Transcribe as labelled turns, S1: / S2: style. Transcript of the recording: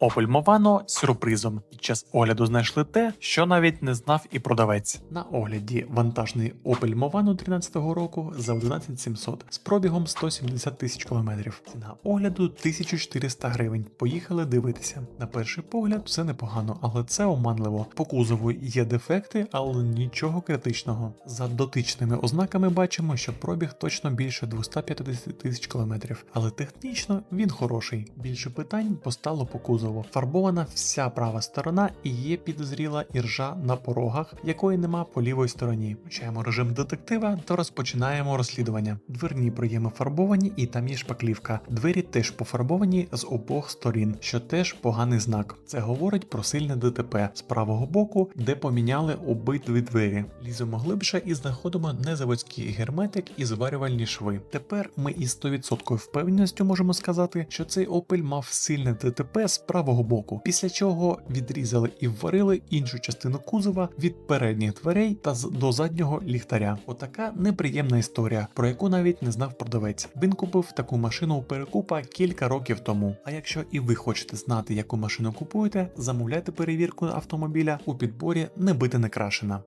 S1: Opel Movano сюрпризом. Під час огляду знайшли те, що навіть не знав і продавець. На огляді вантажний Opel Movano 13 року за 11700 з пробігом 170 тисяч кілометрів. Ціна огляду 1400 гривень. Поїхали дивитися. На перший погляд все непогано, але це оманливо. По кузову є дефекти, але нічого критичного. За дотичними ознаками бачимо, що пробіг точно більше 250 тисяч кілометрів, але технічно він хороший. Більше питань постало по кузову. Фарбована вся права сторона і є підозріла іржа на порогах, якої нема по лівій стороні. Включаємо режим детектива та розпочинаємо розслідування. Дверні проєми фарбовані і там є шпаклівка. Двері теж пофарбовані з обох сторін, що теж поганий знак. Це говорить про сильне ДТП з правого боку, де поміняли обидві двері. Ліземо глибше і знаходимо незаводський герметик і зварювальні шви. Тепер ми із 100% впевненістю можемо сказати, що цей Opel мав сильне ДТП з правого боку, після чого відрізали і вварили іншу частину кузова від передніх дверей та з- до заднього ліхтаря. Отака неприємна історія, про яку навіть не знав продавець. Він купив таку машину у перекупа кілька років тому. А якщо і ви хочете знати, яку машину купуєте, замовляйте перевірку автомобіля у підборі не бити не крашена.